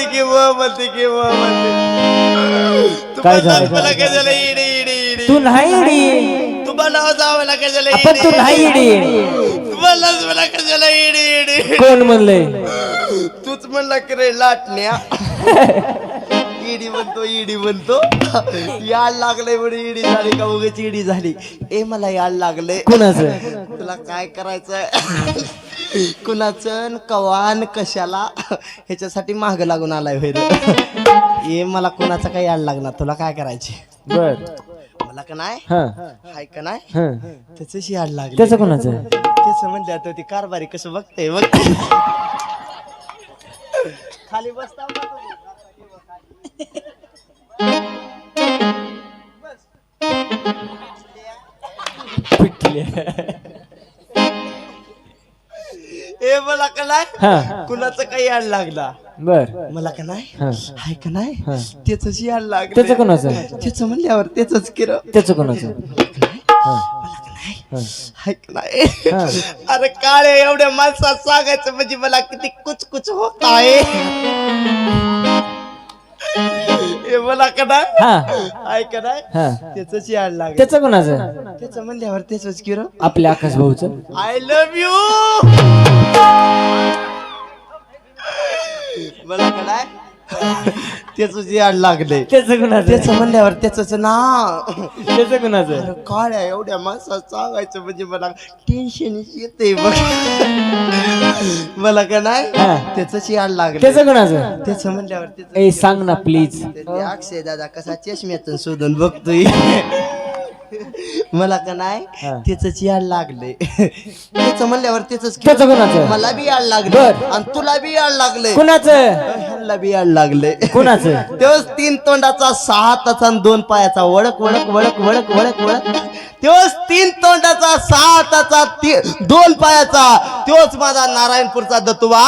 म्हणते की व म्हणते की व म्हणते तू काय झालं? मला कशाला इडी इडी इडी. तू नाही इडी. तू म्हणावं जावं मला कशाला आपण इडी तू नाही इडी. तू म्हणलास मला कशाला इडी इडी. कोण म्हणलंय? तूच म्हणला की रे लाटण्या. इडी म्हणतो इडी म्हणतो. याड लागलंय म्हणे इडी झाली का उगाच इडी झाली. ए मला याड लागलंय. कुणाचं? तुला काय करायचंय? कुणाचं कवान कशाला ह्याच्यासाठी माग लागून आलाय रे. ए मला कुणाचं काही याड लागणार तुला काय करायचे? बर. मला का नाही? हा. हाय का नाही? हा. त्याच याड लागले. त्याचं कोणाचं? त्याच म्हणलं आता ती कारभारी कसं बघते बघते खाली बसता का तुम्ही? पिटले. ए मला का नाही? कुणाचं काही याड लागला? बर. मला का नाही? हा. हाय का नाही. त्याच याड लागलं. त्याचं कोणाचं? त्याच म्हणल्यावर त्याच किर. त्याचं कोणाचं? हाय का नाही. अरे काळे एवढ्या माणसात सांगायचं म्हणजे मला किती कुच कुच होत आहे. हे मला का नाही हा. हाय का नाही हा. त्याच याड लागलं. त्याचं कोणाचं? त्याच म्हणल्यावर त्याच किर आपल्या आकाश भाऊचं. आय लव्ह यू मला का नाही त्याच याड लागले. त्याचं कोणाचं? त्याच म्हणल्यावर त्याच नाव. त्याचं कोणाचं? अरे काळ्या एवढ्या माणसात सांगायचं म्हणजे मला टेन्शन येते बघ. मला का नाही? हा. त्याच याड लागलं. त्याचं कोणाचं? त्याच म्हणल्यावर त्याच ए सांग ना प्लीज ते अक्षय दादा कसा चष्म्यातून शोधून बघतोय. मला का नाही? हा. त्याच याड लागले. त्याच म्हणल्यावर त्याच त्याचं कोणाचं? मला बी याड लागले. बर. आणि तुला बी याड लागले. कुणाचं? ह्यांना बी याड लागले? कुणाचं? तेव्हाच तीन तोंडाचा सहा हाताचा आणि दोन पायाचा. वळक वळक वळक वळक वळक वळक तेव्हाच तीन तोंडाचा सहा हाताचा ती- दोन पायाचा. तेव्हाच माझा नारायणपूरचा दतुबा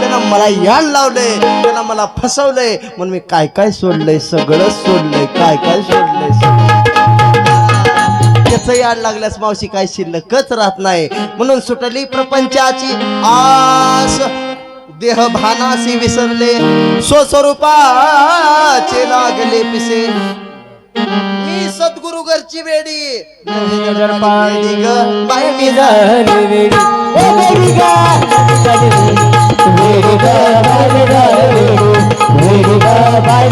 त्यानं मला याड लावले त्यानं मला फसवलंय म्हणून मी काय काय सोडलंय सगळं सोडलंय काय काय सोडलंय सगळं. त्याचं याड लागल्यास मावशी काय शिल्लकच राहत नाही. म्हणून सुटली प्रपंचाची आस. देह भानासी विसरले. स्वस्वरूपाचे लागले पिसे. मी सद्गुरु घरची वेडी. वेडी बाय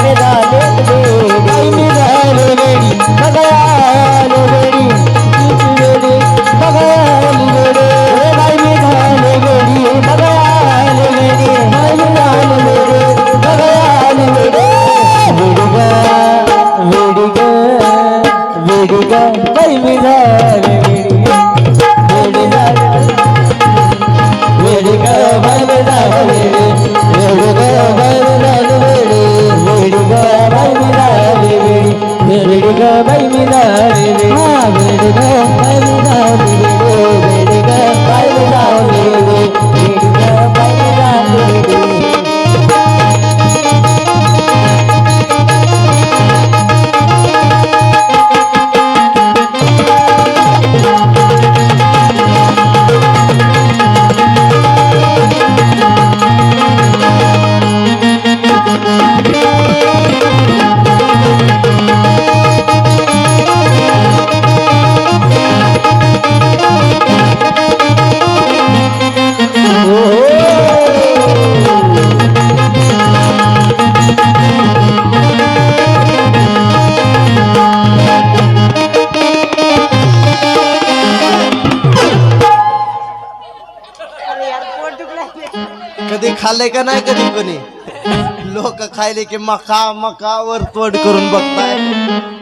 खाल्लंय का नाही कधी कोणी लोक खायले की मका मका वर तोड करून बघताय.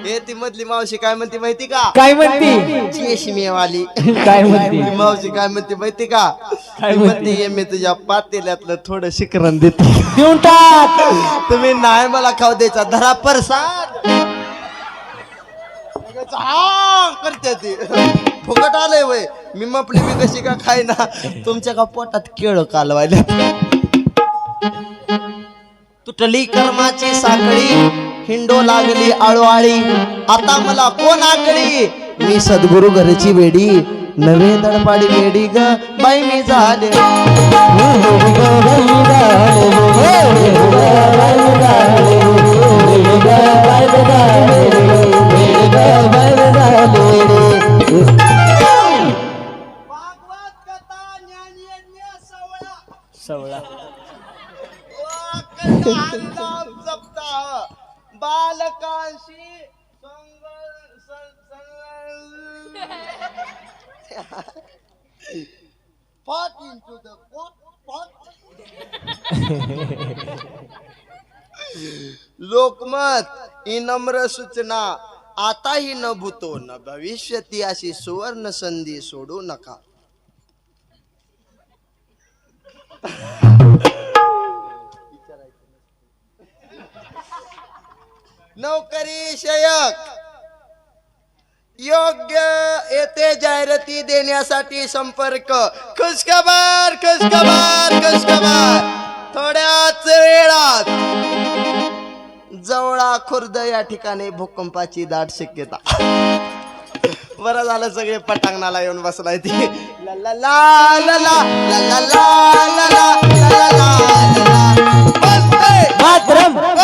हे ती मधली मावशी काय म्हणते माहिती का? काय म्हणती? चेशमेवाली काय म्हणती? मावशी काय म्हणते माहिती का? काय म्हणते "ये मी तुझ्या पातेल्यातलं थोडं शिकरण देते. देऊन टाक! तुम्ही नाही मला खाऊ द्यायचा धरा परसाद. हा करते ती. फुकट आलंय वय. मी मपली मी कशी का खायना तुमच्या का पोटात केळ कालवायला तुटली कर्माची साखळी हिंडो लागली आळोआळी. आता मला कोण आकडी? मी सद्गुरु घरची वेडी नवे दडपाडी वेडी ग बाई मी झाले. सवळा. बालकांशी लोकमत ही नम्र सूचना आताही न भूतो न भविष्यती अशी सुवर्ण संधी सोडू नका. नोकरी शयक योग्य येथे जाहिराती देण्यासाठी संपर्क खुशखबर खुशखबर खुशखबर थोड्याच वेळात जवळा खुर्द या ठिकाणी भूकंपाची दाट शक्यता बरं झालं सगळे पटांगणाला येऊन बसलाय ती ला ला ला ला ला ला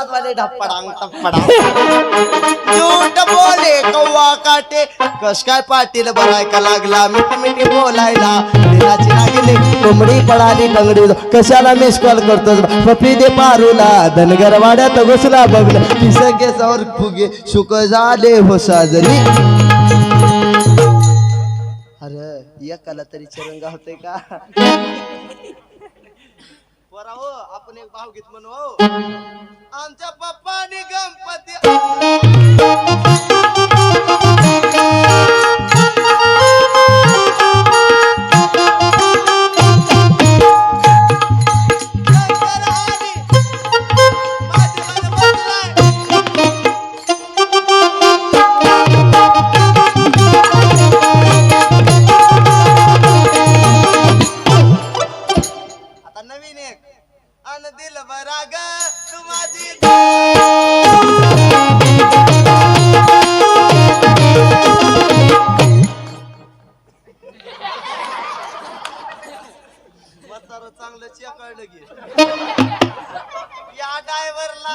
नुसतंच वाजवाले ढप्पडांग टप्पडांग झूट बोले कव्वा काटे. कस काय पाटील बरायका लागला? मिठी मिठी बोलायला. दिलाची लागली कोंबडी पळाली लंगडी कशाला मिस कॉल करतोस? पपी दे पारूला. धनगर वाड्यात घुसला बघला. पिसके सौर फुगे सुक झाले हो साजरी. अरे एकाला तरी चरंगा होते का? राहो आपण एक भाव घेत म्हणू हो. आमच्या पप्पानी गणपती म्हातारं चांगलं चेकाळलं की या ड्रायव्हरला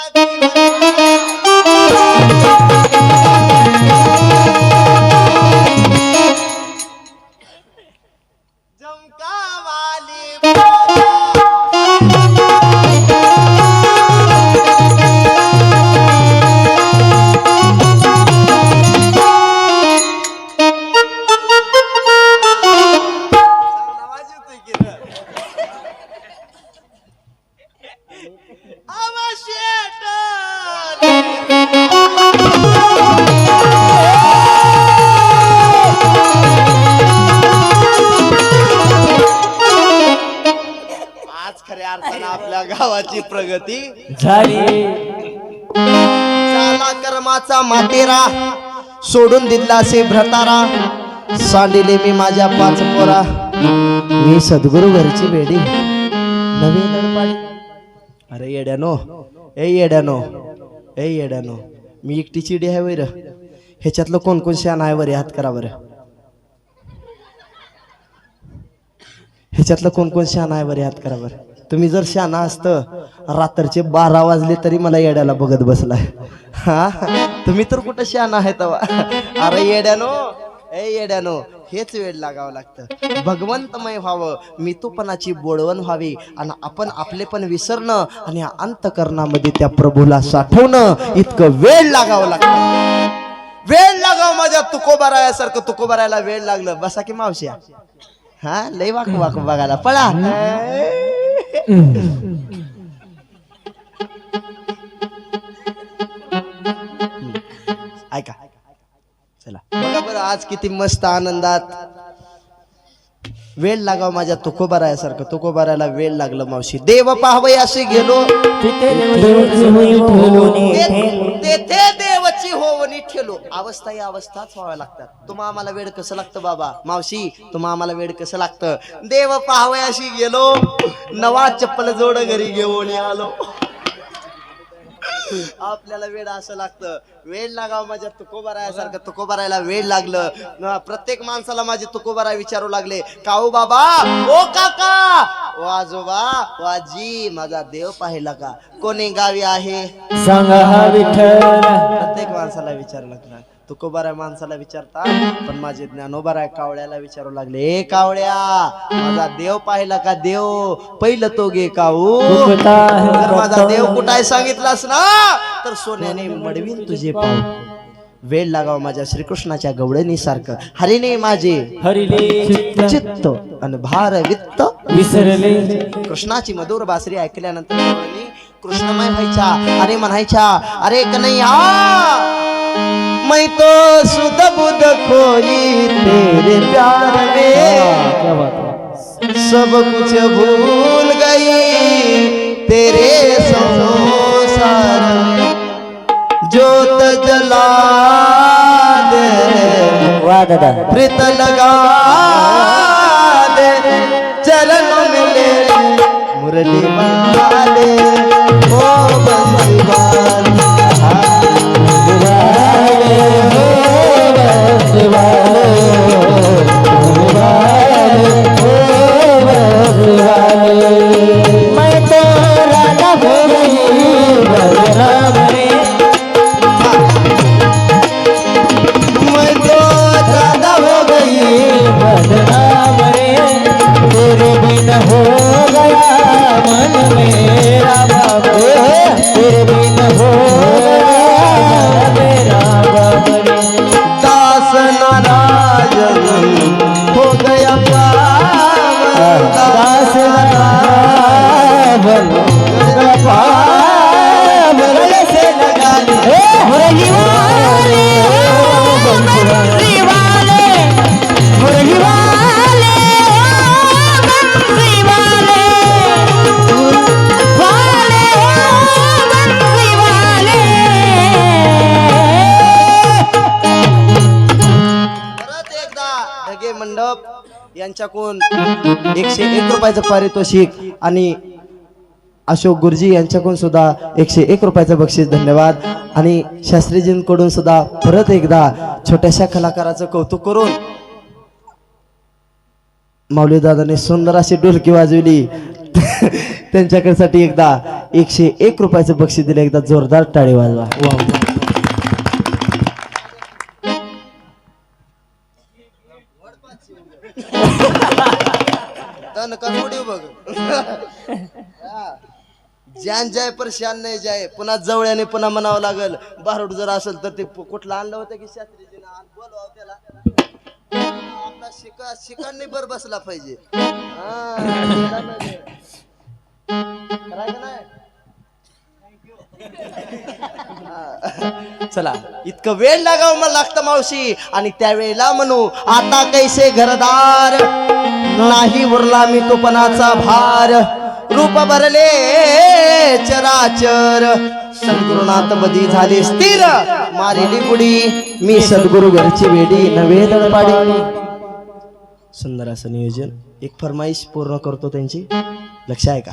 कर्माचा मातेरा सोडून दिला असे भ्रतारा सांडिले मी माझ्या पाच पोरा. मी सद्गुरु घरची बेडी. नवी लडपाडी अरे येड्यानो ए येड्यानो ए येड्यानो मी एकटी चिडी आहे वैर. ह्याच्यातलं कोण कोण शान आहे वर हात करा बरं. ह्याच्यातलं कोण कोण शान आहे वर हात करा बरं. तुम्ही जर शहाणा असतं रात्रीचे बारा वाजले तरी मला येड्याला बघत बसलाय. हा? तुम्ही तर कुठं शहाणा आहे तवा अरे येड्यानो ए येड्यानो हेच वेळ लागावं लागतं. भगवंतमय व्हावं मितूपणाची बोळवण व्हावी आणि आपण आपले पण विसरणं आणि अंतकरणामध्ये त्या प्रभूला साठवणं इतकं वेळ लागावं लागतं. वेळ लागाव माझ्या तुकोबारायासारखं तुकोबारायला वेळ लागलं. बसा की मावश्या. हा? लय वाकू वाकू बघायला. पळा. ऐका. चला. बघा बरं आज किती मस्त आनंदात. वेळ लागाव माझ्या तुकोबारायासारखं. तुकोबारायला वेळ लागलं मावशी. देव पाहावय असे गेलो. तिथे देवची ठेलो अवस्था ही अवस्थाच व्हाव्या लागतात. तुम्हा आम्हाला वेळ कसं लागतं बाबा? मावशी तुम्हा आम्हाला वेळ कसं लागतं? देव पाहावयाशी गेलो. नवा चप्पल जोड घरी घेऊन आलो. आपल्याला वेळ असं लागतं. वेळ लागावं माझ्या तुकोबारायासारखं. तुकोबारायला वेळ लागलं. प्रत्येक माणसाला माझे तुकोबाराय विचारू लागले. काऊ बाबा? ओ काका! ओ आजोबा माझा देव पाहिला का? कोणी गावी आहे? सांगा हा विठ्ठल. प्रत्येक माणसाला विचारू लागला तुकोबाराय माणसाला विचारता पण माझे ज्ञानोबाराय कावळ्याला विचारू लागले ए कावळ्या माझा देव पाहिला का देव? पहिलं तो गे काऊ. जर माझा? देव कुठे सांगितलास ना तर सोन्याने मडवीन तुझे पाव वेळ लागाव माझ्या श्रीकृष्णाच्या गवळणी सारखं हरिने माझे हरिले चित्त आणि भार वित्त. विसरले. कृष्णाची मधुर बासरी ऐकल्यानंतर कृष्णमय व्हायच्या आणि म्हणायच्या अरे कन्हैया। मैं तो सुध बुध खोई तेरे प्यार में। सब कुछ भूल गई तेरे संसार जोत जला दे वा दादा। प्रीत लगा यांच्याकडून एकशे एक रुपयाचं पारितोषिक आणि अशोक गुरुजी यांच्याकडून सुद्धा एकशे एक रुपयाचं बक्षीस धन्यवाद. आणि शास्त्रीजींकडून सुद्धा परत एकदा छोट्याशा कलाकाराचं कौतुक करून माऊलीदादाने सुंदर अशी डुलकी वाजवली. त्यांच्याकडसाठी एकदा एकशे एक रुपयाचं बक्षीस दिलं. एकदा जोरदार टाळी वाजवा. तन करोडी बघ. ज्यान जाय पर शान नाही जाय. पुन्हा जवळ्याने पुन्हा म्हणावं लागल. बारूड जर असेल तर ते कुठलं आणलं होतं की शास्त्रीजीनं? बोलवा बोलवावं त्याला. आपला शिका शिकांनी बर बसला पाहिजे. हा, करायचं नाही. चला इतकं वेळ लागावं मला लागतं मावशी. आणि त्यावेळेला म्हणू आता कैसे घरदार? नाही उरला मी तोपणाचा भार. रूप भरले चराचर. सद्गुरुनाथ मधी झाले स्थिर. मारिली गुडी मी सद्गुरु घरची वेडी नवे दडपाडी सुंदर असं नियोजन. एक फरमाईश पूर्ण करतो त्यांची. लक्ष आहे का?